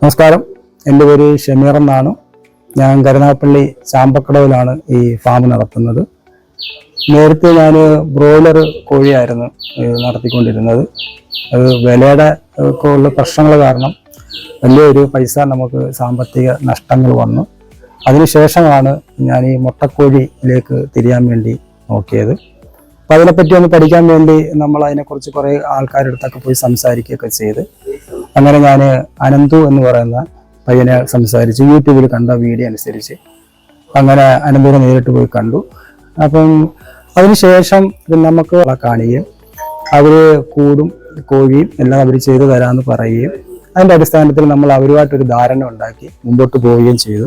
നമസ്കാരം. എന്റെ പേര് ഷമീർ എന്നാണ്. ഞാൻ കരുനാഗപ്പള്ളി ചാമ്പക്കടവിലാണ് ഈ ഫാം നടത്തുന്നത്. നേരത്തെ ഞാൻ ബ്രോയിലർ കോഴിയായിരുന്നു നടത്തിക്കൊണ്ടിരുന്നത്. അത് വിലയുടെ ഉള്ള പ്രശ്നങ്ങൾ കാരണം വലിയൊരു പൈസ നമുക്ക് സാമ്പത്തിക നഷ്ടങ്ങൾ വന്നു. അതിനുശേഷമാണ് ഞാൻ ഈ മുട്ടക്കോഴിയിലേക്ക് തിരിയാൻ വേണ്ടി നോക്കിയത്. അപ്പം അതിനെപ്പറ്റി ഒന്ന് പഠിക്കാൻ വേണ്ടി നമ്മൾ അതിനെക്കുറിച്ച് കുറേ ആൾക്കാരുടെ അടുത്തൊക്കെ പോയി സംസാരിക്കുകയൊക്കെ ചെയ്ത്. അങ്ങനെ ഞാൻ അനന്തു എന്ന് പറയുന്ന പയ്യനെ സംസാരിച്ച് യൂട്യൂബിൽ കണ്ട വീഡിയോ അനുസരിച്ച് അങ്ങനെ അനന്തുവിനെ നേരിട്ട് പോയി കണ്ടു. അപ്പം അതിനുശേഷം നമുക്ക് കാണുകയും അവർ കൂടും കോഴിയും എല്ലാം അവർ ചെയ്തു തരാമെന്ന് പറയുകയും അതിന്റെ അടിസ്ഥാനത്തിൽ നമ്മൾ അവരുമായിട്ടൊരു ധാരണ ഉണ്ടാക്കി മുമ്പോട്ട് പോവുകയും ചെയ്തു.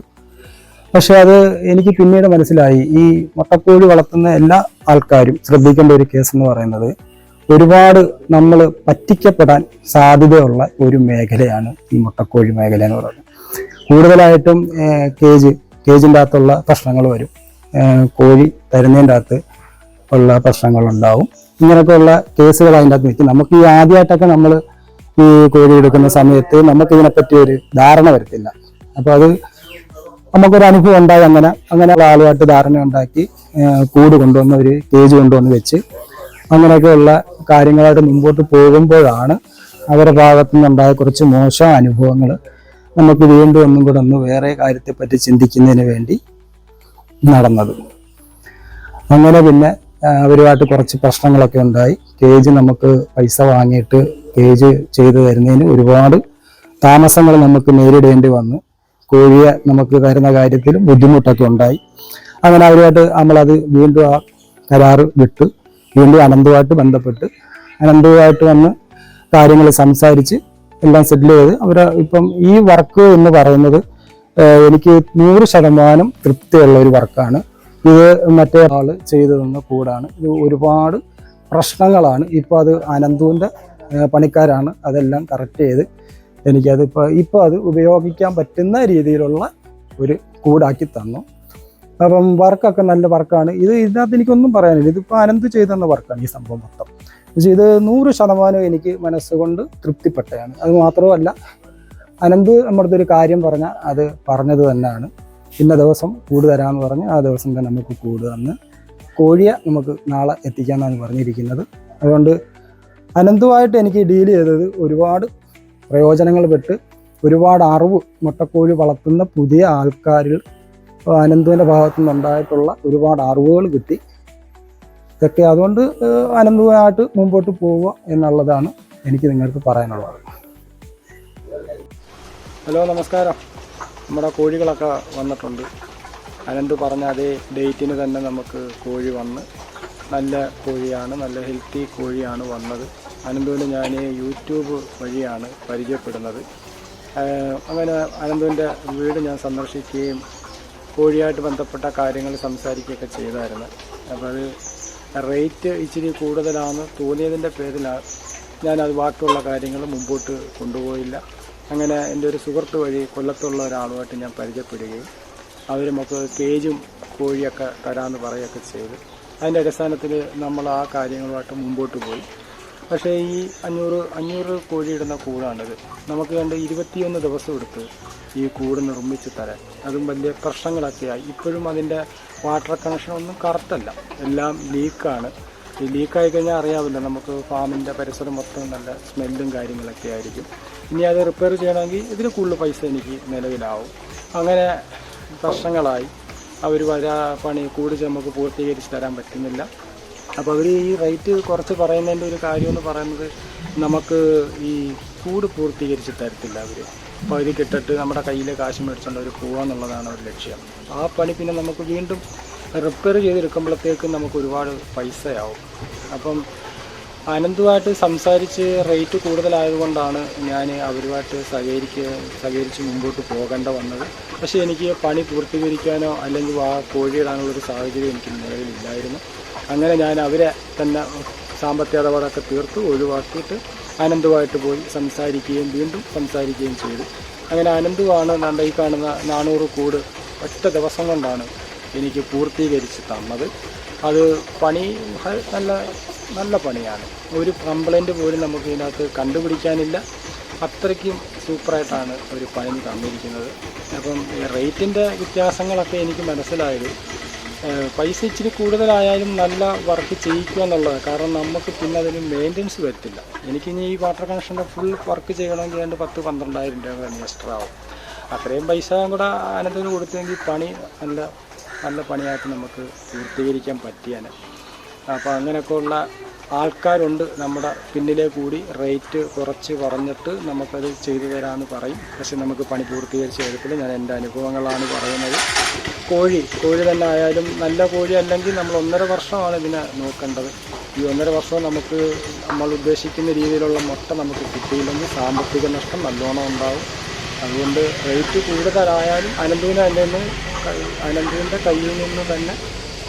പക്ഷെ അത് എനിക്ക് പിന്നീട് മനസ്സിലായി. ഈ മുട്ടക്കോഴി വളർത്തുന്ന എല്ലാ ആൾക്കാരും ശ്രദ്ധിക്കേണ്ട ഒരു കേസ് എന്ന് പറയുന്നത് ഒരുപാട് നമ്മൾ പറ്റിക്കപ്പെടാൻ സാധ്യതയുള്ള ഒരു മേഖലയാണ് ഈ മുട്ടക്കോഴി മേഖല എന്ന് പറയുന്നത്. കൂടുതലായിട്ടും കേജ് കേജിന്റെ അകത്തുള്ള പ്രശ്നങ്ങൾ വരും. കോഴി തരുന്നതിന്റെ അകത്ത് ഉള്ള പ്രശ്നങ്ങളുണ്ടാവും. ഇങ്ങനെയൊക്കെയുള്ള കേസുകൾ അതിന്റെ അകത്ത് നിൽക്കും. നമുക്ക് ഈ ആദ്യമായിട്ടൊക്കെ നമ്മൾ ഈ കോഴി എടുക്കുന്ന സമയത്ത് നമുക്ക് ഇതിനെപ്പറ്റി ഒരു ധാരണ വരത്തില്ല. അപ്പോൾ അത് നമുക്കൊരു അനുഭവം ഉണ്ടായി അങ്ങനെ അങ്ങനെ ആളുമായിട്ട് ധാരണ ഉണ്ടാക്കി കൂട് കൊണ്ടുവന്ന് ഒരു കേജ് കൊണ്ടുവന്ന് വെച്ച് അങ്ങനെയൊക്കെയുള്ള കാര്യങ്ങളായിട്ട് മുമ്പോട്ട് പോകുമ്പോഴാണ് അവരുടെ ഭാഗത്തു നിന്നുണ്ടായ കുറച്ച് മോശം അനുഭവങ്ങൾ നമുക്ക് വീണ്ടും ഒന്നും കൂടെ ഒന്ന് വേറെ കാര്യത്തെപ്പറ്റി ചിന്തിക്കുന്നതിന് വേണ്ടി നടന്നത്. അങ്ങനെ പിന്നെ അവരുമായിട്ട് കുറച്ച് പ്രശ്നങ്ങളൊക്കെ ഉണ്ടായി. കേജ് നമുക്ക് പൈസ വാങ്ങിയിട്ട് കേജ് ചെയ്തു തരുന്നതിന് ഒരുപാട് താമസങ്ങൾ നമുക്ക് നേരിടേണ്ടി വന്നു. കോഴിയെ നമുക്ക് തരുന്ന കാര്യത്തിൽ ബുദ്ധിമുട്ടൊക്കെ ഉണ്ടായി. അങ്ങനെ അവരുമായിട്ട് നമ്മളത് വീണ്ടും ആ കരാറ് വിട്ട്. വീണ്ടും അനന്തുമായിട്ട് ബന്ധപ്പെട്ട് അനന്തുമായിട്ട് വന്ന് കാര്യങ്ങൾ സംസാരിച്ച് എല്ലാം സെറ്റിൽ ചെയ്ത് അവർ ഇപ്പം ഈ വർക്ക് എന്ന് പറയുന്നത് എനിക്ക് നൂറ് ശതമാനം തൃപ്തിയുള്ള ഒരു വർക്കാണ് ഇത് മറ്റേ ആൾ ചെയ്തു തന്ന കൂടാണ്. ഇത് ഒരുപാട് പ്രശ്നങ്ങളാണ്. ഇപ്പോൾ അത് അനന്തുവിന്റെ പണിക്കാരാണ് അതെല്ലാം കറക്റ്റ് ചെയ്ത് എനിക്കത് ഇപ്പം ഇപ്പോൾ അത് ഉപയോഗിക്കാൻ പറ്റുന്ന രീതിയിലുള്ള ഒരു കൂടാക്കി തന്നു. അപ്പം വർക്കൊക്കെ നല്ല വർക്കാണ്. ഇത് ഇതിനകത്ത് എനിക്കൊന്നും പറയാനില്ല. ഇതിപ്പോൾ അനന്ത് ചെയ്തെന്ന വർക്കാണ് ഈ സംഭവം മൊത്തം. പക്ഷേ ഇത് നൂറ് ശതമാനം എനിക്ക് മനസ്സുകൊണ്ട് തൃപ്തിപ്പെട്ടതാണ്. അത് മാത്രമല്ല അനന്ത് നമ്മുടെ ഒരു കാര്യം പറഞ്ഞാൽ അത് പറഞ്ഞത് തന്നെയാണ്. ഇന്ന ദിവസം കൂട് തരാമെന്ന് പറഞ്ഞ് ആ ദിവസം തന്നെ നമുക്ക് കൂട് തന്ന് കോഴിയെ നമുക്ക് നാളെ എത്തിക്കാമെന്നാണ് പറഞ്ഞിരിക്കുന്നത്. അതുകൊണ്ട് അനന്തുമായിട്ട് എനിക്ക് ഡീൽ ചെയ്തത് ഒരുപാട് പ്രയോജനങ്ങൾ പെട്ട് ഒരുപാട് അറിവ് മുട്ടക്കോഴി വളർത്തുന്ന പുതിയ ആൾക്കാരിൽ അനന്തുവിന്റെ ഭാഗത്തു നിന്നുണ്ടായിട്ടുള്ള ഒരുപാട് അറിവുകൾ കിട്ടി. ഇതൊക്കെ അതുകൊണ്ട് അനന്തുവായിട്ട് മുമ്പോട്ട് പോവുക എന്നുള്ളതാണ് എനിക്ക് നിങ്ങൾക്ക് പറയാനുള്ളത്. ഹലോ നമസ്കാരം. നമ്മുടെ കോഴികളൊക്കെ വന്നിട്ടുണ്ട്. അനന്ത് പറഞ്ഞ അതേ ഡേറ്റിന് തന്നെ നമുക്ക് കോഴി വന്ന് നല്ല കോഴിയാണ് നല്ല ഹെൽത്തി കോഴിയാണ് വന്നത്. അനന്തുവിന് ഞാൻ യൂട്യൂബ് വഴിയാണ് പരിചയപ്പെടുന്നത്. അങ്ങനെ അനന്തുവിന്റെ വീട് ഞാൻ സന്ദർശിക്കുകയും കോഴിയായിട്ട് ബന്ധപ്പെട്ട കാര്യങ്ങൾ സംസാരിക്കുകയൊക്കെ ചെയ്തായിരുന്നു. അപ്പോൾ അത് റേറ്റ് ഇച്ചിരി കൂടുതലാണെന്ന് തോന്നിയതിന്റെ പേരിലാണ് ഞാനത് ബാക്കിയുള്ള കാര്യങ്ങൾ മുമ്പോട്ട് കൊണ്ടുപോയില്ല. അങ്ങനെ എന്റെ ഒരു സുഹൃത്ത് വഴി കൊല്ലത്തുള്ള ഒരാളുമായിട്ട് ഞാൻ പരിചയപ്പെടുകയും അവർ നമുക്ക് കേജും കോഴിയൊക്കെ തരാമെന്ന് പറയുകയൊക്കെ ചെയ്തു. അതിന്റെ അടിസ്ഥാനത്തിൽ നമ്മൾ ആ കാര്യങ്ങളുമായിട്ട് മുമ്പോട്ട് പോയി. പക്ഷേ ഈ അഞ്ഞൂറ് അഞ്ഞൂറ് കോഴി ഇടുന്ന കൂടാണിത്. നമുക്ക് കണ്ട് ഇരുപത്തിയൊന്ന് ദിവസം എടുത്ത് ഈ കൂട് നിർമ്മിച്ച് തരാൻ. അതും വലിയ പ്രശ്നങ്ങളൊക്കെയായി. ഇപ്പോഴും അതിന്റെ വാട്ടർ കണക്ഷൻ ഒന്നും കറക്റ്റല്ല എല്ലാം ലീക്കാണ്. ഈ ലീക്കായി കഴിഞ്ഞാൽ അറിയാവില്ല നമുക്ക് ഫാമിന്റെ പരിസരം മൊത്തം നല്ല സ്മെല്ലും കാര്യങ്ങളൊക്കെ ആയിരിക്കും. ഇനി അത് റിപ്പയർ ചെയ്യണമെങ്കിൽ ഇതിന് കൂടുതൽ പൈസ എനിക്ക് നിലവിലാവും. അങ്ങനെ പ്രശ്നങ്ങളായി. അവർ വരാ പണി കൂടുതൽ നമുക്ക് പൂർത്തീകരിച്ച് തരാൻ പറ്റുന്നില്ല. അപ്പോൾ അവർ ഈ റേറ്റ് കുറച്ച് പറയുന്നതിന്റെ ഒരു കാര്യം എന്ന് പറയുന്നത് നമുക്ക് ഈ കൂട് പൂർത്തീകരിച്ച് തരത്തില്ല അവർ അതിൽ കിട്ടിട്ട് നമ്മുടെ കയ്യിലെ കാശ് മേടിച്ചുകൊണ്ട് അവർ പോകാന്നുള്ളതാണ് ഒരു ലക്ഷ്യം. ആ പണി പിന്നെ നമുക്ക് വീണ്ടും റിപ്പയർ ചെയ്തെടുക്കുമ്പോഴത്തേക്കും നമുക്ക് ഒരുപാട് പൈസയാവും. അപ്പം അനന്തുമായിട്ട് സംസാരിച്ച് റേറ്റ് കൂടുതലായതുകൊണ്ടാണ് ഞാൻ അവരുമായിട്ട് സഹകരിക്കുക സഹകരിച്ച് മുമ്പോട്ട് പോകേണ്ട വന്നത്. പക്ഷേ എനിക്ക് പണി പൂർത്തീകരിക്കാനോ അല്ലെങ്കിൽ ആ കോഴിയിടാനുള്ളൊരു സാഹചര്യം എനിക്ക് നിലവിലില്ലായിരുന്നു. അങ്ങനെ ഞാൻ അവരെ തന്നെ സാമ്പത്തിക ഇടപാടൊക്കെ തീർത്ത് ഒഴിവാക്കിയിട്ട് അനന്തുമായിട്ട് പോയി സംസാരിക്കുകയും വീണ്ടും സംസാരിക്കുകയും ചെയ്തു. അങ്ങനെ അനന്തുവാണ് നമ്മുടെ ഈ കാണുന്ന നാനൂറ് കൂട് ഒറ്റ ദിവസം കൊണ്ടാണ് എനിക്ക് പൂർത്തീകരിച്ച് തന്നത്. അത് പണി നല്ല നല്ല പണിയാണ്. ഒരു കംപ്ലൈന്റ് പോലും നമുക്ക് ഇതിനകത്ത് കണ്ടുപിടിക്കാനില്ല. അത്രയ്ക്കും സൂപ്പറായിട്ടാണ് ഒരു പണി തന്നിരിക്കുന്നത്. അപ്പം റേറ്റിന്റെ വ്യത്യാസങ്ങളൊക്കെ എനിക്ക് മനസ്സിലായത്. പൈസ ഇച്ചിരി കൂടുതലായാലും നല്ല വർക്ക് ചെയ്യിക്കുക എന്നുള്ളതാണ്. കാരണം നമുക്ക് പിന്നെ അതിന് മെയിന്റനൻസ് വരത്തില്ല എനിക്കിനി ഈ വാട്ടർ കണക്ഷന്റെ ഫുൾ വർക്ക് ചെയ്യണമെങ്കിൽ ഏതാണ്ട് പത്ത് പന്ത്രണ്ടായിരം രൂപ എക്സ്ട്രാ ആവും. അത്രയും പൈസ കൂടെ അനന്തരം കൊടുത്തെങ്കിൽ പണി നല്ല നല്ല പണിയായിട്ട് നമുക്ക് പൂർത്തീകരിക്കാൻ പറ്റിയാണ്. അപ്പോൾ അങ്ങനെയൊക്കെ ഉള്ള ആൾക്കാരുണ്ട് നമ്മുടെ പിന്നിലെ കൂടി. റേറ്റ് കുറച്ച് പറഞ്ഞിട്ട് നമുക്കത് ചെയ്തു തരാമെന്ന് പറയും. പക്ഷെ നമുക്ക് പണി പൂർത്തീകരിച്ച് തരത്തില്ല ഞാൻ എന്റെ അനുഭവങ്ങളാണ് പറയുന്നത്. കോഴി കോഴി തന്നെ ആയാലും നല്ല കോഴി അല്ലെങ്കിൽ നമ്മൾ ഒന്നര വർഷമാണ് ഇതിനെ നോക്കേണ്ടത്. ഈ ഒന്നര വർഷം നമുക്ക് നമ്മൾ ഉദ്ദേശിക്കുന്ന രീതിയിലുള്ള മുട്ട നമുക്ക് കിട്ടിയില്ലെങ്കിൽ സാമ്പത്തിക നഷ്ടം നല്ലോണം ഉണ്ടാവും. അതുകൊണ്ട് റേറ്റ് കൂടുതലായാലും അനന്തുവിന് അതിൽ നിന്ന് അനന്തുവിന്റെ കയ്യിൽ നിന്ന് തന്നെ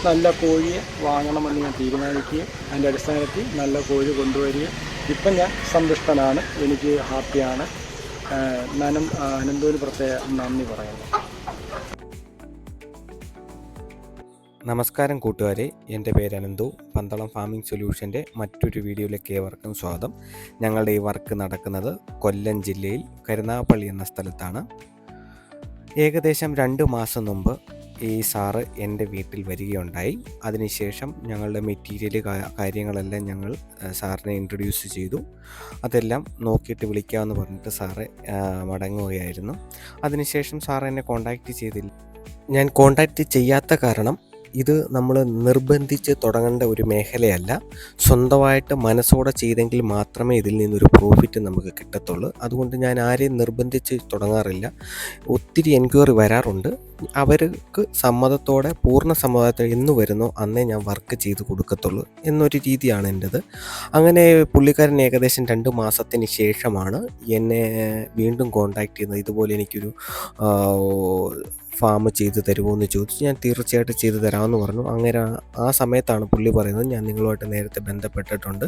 നല്ല കോഴിയെ വാങ്ങണമെന്ന് ഞാൻ തീരുമാനിക്കുകയും അതിന്റെ അടിസ്ഥാനത്തിൽ നല്ല കോഴി കൊണ്ടുവരികയും ഇപ്പം ഞാൻ സന്തുഷ്ടനാണ് എനിക്ക് ഹാപ്പിയാണ്. നനം അനന്തുവിന് പ്രത്യേക നന്ദി പറയുന്നു. നമസ്കാരം കൂട്ടുകാരെ. എന്റെ പേര് അനന്തു. പന്തളം ഫാമിംഗ് സൊല്യൂഷന്റെ മറ്റൊരു വീഡിയോയിലേക്ക് ഏവർക്കും സ്വാഗതം. ഞങ്ങളുടെ ഈ വർക്ക് നടക്കുന്നത് കൊല്ലം ജില്ലയിൽ കരുനാഗപ്പള്ളി എന്ന സ്ഥലത്താണ്. ഏകദേശം രണ്ട് മാസം മുമ്പ് ഈ സാറ് എന്റെ വീട്ടിൽ വരികയുണ്ടായി. അതിനുശേഷം ഞങ്ങളുടെ മെറ്റീരിയൽ കാര്യങ്ങളെല്ലാം ഞങ്ങൾ സാറിനെ ഇൻട്രൊഡ്യൂസ് ചെയ്തു. അതെല്ലാം നോക്കിയിട്ട് വിളിക്കാമെന്ന് പറഞ്ഞിട്ട് സാറ് മടങ്ങുകയായിരുന്നു. അതിനുശേഷം സാർ എന്നെ കോണ്ടാക്റ്റ് ചെയ്തില്ല. ഞാൻ കോണ്ടാക്റ്റ് ചെയ്യാത്ത കാരണം ഇത് നമ്മൾ നിർബന്ധിച്ച് തുടങ്ങേണ്ട ഒരു മേഖലയല്ല. സ്വന്തമായിട്ട് മനസ്സോടെ ചെയ്തെങ്കിൽ മാത്രമേ ഇതിൽ നിന്നൊരു പ്രോഫിറ്റ് നമുക്ക് കിട്ടത്തുള്ളൂ. അതുകൊണ്ട് ഞാൻ ആരെയും നിർബന്ധിച്ച് തുടങ്ങാറില്ല. ഒത്തിരി എൻക്വയറി വരാറുണ്ട്. അവർക്ക് സമ്മതത്തോടെ പൂർണ സമ്മതത്തോടെ എന്ന് വരുന്നോ അന്നേ ഞാൻ വർക്ക് ചെയ്ത് കൊടുക്കത്തുള്ളൂ എന്നൊരു രീതിയാണ് എന്റെത്. അങ്ങനെ പുള്ളിക്കാരൻ ഏകദേശം രണ്ട് മാസത്തിന് ശേഷമാണ് എന്നെ വീണ്ടും കോണ്ടാക്ട് ചെയ്യുന്നത്. ഇതുപോലെ എനിക്കൊരു ഫാം ചെയ്ത് തരുമോ എന്ന് ചോദിച്ചു ഞാൻ തീർച്ചയായിട്ടും ചെയ്തു തരാമെന്ന് പറഞ്ഞു. അങ്ങനെ ആ സമയത്താണ് പുള്ളി പറയുന്നത് ഞാൻ നിങ്ങളുമായിട്ട് നേരത്തെ ബന്ധപ്പെട്ടിട്ടുണ്ട്.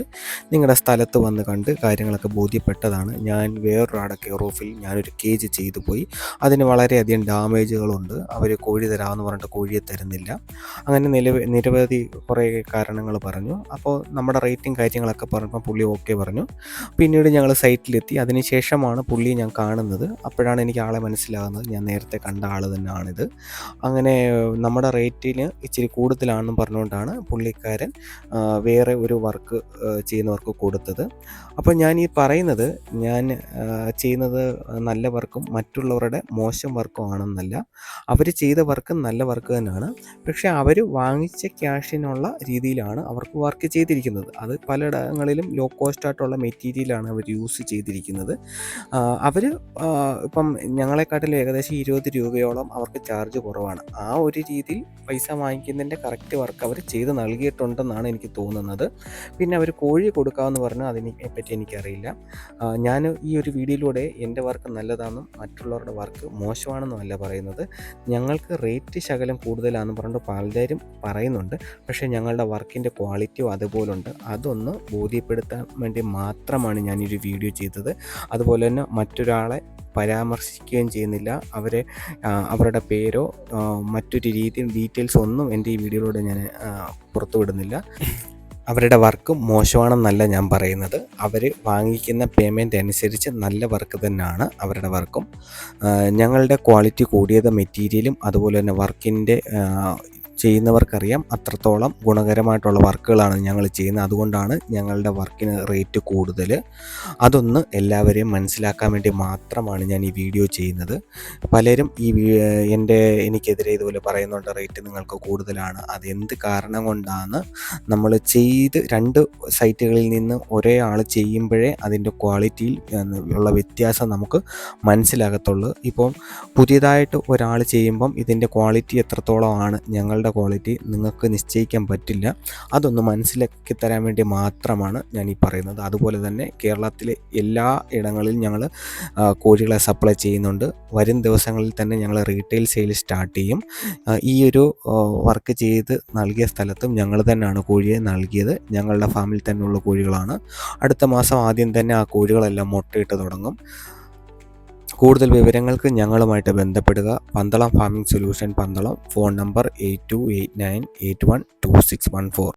നിങ്ങളുടെ സ്ഥലത്ത് വന്ന് കണ്ട് കാര്യങ്ങളൊക്കെ ബോധ്യപ്പെട്ടതാണ്. ഞാൻ വേറൊരാടെ കെയർ ഓഫിൽ ഞാനൊരു കേജ് ചെയ്തു പോയി. അതിന് വളരെയധികം ഡാമേജുകളുണ്ട്. അവർ കോഴി തരാമെന്ന് പറഞ്ഞിട്ട് കോഴിയെ തരുന്നില്ല. അങ്ങനെ നിലവ് നിരവധി കുറേ കാരണങ്ങൾ പറഞ്ഞു. അപ്പോൾ നമ്മുടെ റേറ്റിംഗ് കാര്യങ്ങളൊക്കെ പറഞ്ഞപ്പോൾ പുള്ളി ഓക്കെ പറഞ്ഞു. പിന്നീട് ഞങ്ങൾ സൈറ്റിലെത്തി അതിനുശേഷമാണ് പുള്ളിയെ ഞാൻ കാണുന്നത്. അപ്പോഴാണ് എനിക്ക് ആളെ മനസ്സിലാകുന്നത്. ഞാൻ നേരത്തെ കണ്ട ആൾ തന്നെയാണിത് അങ്ങനെ നമ്മുടെ റേറ്റിന് ഇച്ചിരി കൂടുതലാണെന്ന് പറഞ്ഞുകൊണ്ടാണ് പുള്ളിക്കാരൻ വേറെ ഒരു വർക്ക് ചെയ്യുന്നവർക്ക് കൊടുത്തത്. അപ്പോൾ ഞാൻ ഈ പറയുന്നത് ഞാൻ ചെയ്യുന്നത് നല്ല വർക്കും മറ്റുള്ളവരുടെ മോശം വർക്കും ആണെന്നല്ല. അവർ ചെയ്ത വർക്ക് നല്ല വർക്ക് തന്നെയാണ്. പക്ഷേ അവർ വാങ്ങിച്ച ക്യാഷിനുള്ള രീതിയിലാണ് അവർക്ക് വർക്ക് ചെയ്തിരിക്കുന്നത്. അത് പലയിടങ്ങളിലും ലോ കോസ്റ്റ് ആയിട്ടുള്ള മെറ്റീരിയലാണ് അവർ യൂസ് ചെയ്തിരിക്കുന്നത്. അവർ ഇപ്പം ഞങ്ങളെക്കാട്ടിൽ ഏകദേശം ഇരുപത് രൂപയോളം അവർക്ക് ചാർജ് കുറവാണ്. ആ ഒരു രീതിയിൽ പൈസ വാങ്ങിക്കുന്നതിന്റെ കറക്റ്റ് വർക്ക് അവർ ചെയ്ത് നൽകിയിട്ടുണ്ടെന്നാണ് എനിക്ക് തോന്നുന്നത്. പിന്നെ അവർ കോഴി കൊടുക്കാമെന്ന് പറഞ്ഞു അതിനെ പറ്റി എനിക്കറിയില്ല. ഞാൻ ഈ ഒരു വീഡിയോയിലൂടെ എന്റെ വർക്ക് നല്ലതാണെന്നും മറ്റുള്ളവരുടെ വർക്ക് മോശമാണെന്നും അല്ല പറയുന്നത്. ഞങ്ങൾക്ക് റേറ്റ് ശകലം കൂടുതലാണെന്ന് പറഞ്ഞിട്ട് പലരും പറയുന്നുണ്ട്. പക്ഷേ ഞങ്ങളുടെ വർക്കിന്റെ ക്വാളിറ്റിയും അതുപോലുണ്ട്. അതൊന്ന് ബോധ്യപ്പെടുത്താൻ വേണ്ടി മാത്രമാണ് ഞാൻ ഈ ഒരു വീഡിയോ ചെയ്തത്. അതുപോലെ തന്നെ മറ്റൊരാളെ പരാമർശിക്കുകയും ചെയ്യുന്നില്ല. അവരെ അവരുടെ പേരോ മറ്റൊരു രീതി ഡീറ്റെയിൽസ് ഒന്നും എന്റെ ഈ വീഡിയോയിലൂടെ ഞാൻ പുറത്തുവിടുന്നില്ല അവരുടെ വർക്ക് മോശമാണെന്നല്ല ഞാൻ പറയുന്നത്. അവർ വാങ്ങിക്കുന്ന പേയ്മെന്റ് അനുസരിച്ച് നല്ല വർക്ക് തന്നെയാണ് അവരുടെ വർക്കും. ഞങ്ങളുടെ ക്വാളിറ്റി കൂടിയത് മെറ്റീരിയലും അതുപോലെ തന്നെ വർക്കിന്റെ ചെയ്യുന്നവർക്കറിയാം അത്രത്തോളം ഗുണകരമായിട്ടുള്ള വർക്കുകളാണ് ഞങ്ങൾ ചെയ്യുന്നത്. അതുകൊണ്ടാണ് ഞങ്ങളുടെ വർക്കിന് റേറ്റ് കൂടുതൽ. അതൊന്ന് എല്ലാവരെയും മനസ്സിലാക്കാൻ വേണ്ടി മാത്രമാണ് ഞാൻ ഈ വീഡിയോ ചെയ്യുന്നത്. പലരും ഈ എന്റെ എനിക്കെതിരെ ഇതുപോലെ പറയുന്നുണ്ട് റേറ്റ് നിങ്ങൾക്ക് കൂടുതലാണ്. അതെന്ത് കാരണം കൊണ്ടാണ് നമ്മൾ ചെയ്ത് രണ്ട് സൈറ്റുകളിൽ നിന്ന് ഒരേ ആൾ ചെയ്യുമ്പോഴേ അതിന്റെ ക്വാളിറ്റിയിൽ ഉള്ള വ്യത്യാസം നമുക്ക് മനസ്സിലാകത്തുള്ളൂ. ഇപ്പം പുതിയതായിട്ട് ഒരാൾ ചെയ്യുമ്പം ഇതിന്റെ ക്വാളിറ്റി എത്രത്തോളമാണ് ഞങ്ങളുടെ ക്വാളിറ്റി നിങ്ങൾക്ക് നിശ്ചയിക്കാൻ പറ്റില്ല. അതൊന്ന് മനസ്സിലാക്കി തരാൻ വേണ്ടി മാത്രമാണ് ഞാൻ ഈ പറയുന്നത്. അതുപോലെ തന്നെ കേരളത്തിലെ എല്ലാ ഇടങ്ങളിലും ഞങ്ങൾ കോഴികളെ സപ്ലൈ ചെയ്യുന്നുണ്ട്. വരും ദിവസങ്ങളിൽ തന്നെ ഞങ്ങൾ റീറ്റെയിൽ സെയിൽ സ്റ്റാർട്ട് ചെയ്യും. ഈ ഒരു വർക്ക് ചെയ്ത് നൽകിയ സ്ഥലത്തും ഞങ്ങൾ തന്നെയാണ് കോഴിയെ നൽകിയത്. ഞങ്ങളുടെ ഫാമിൽ തന്നെയുള്ള കോഴികളാണ്. അടുത്ത മാസം ആദ്യം തന്നെ ആ കോഴികളെല്ലാം മുട്ടയിട്ട് തുടങ്ങും. കൂടുതൽ വിവരങ്ങൾക്ക് ഞങ്ങളുമായിട്ട് ബന്ധപ്പെടുക. Pandalam farming solution Pandalam. Phone number eight two eight nine eight one two six one four.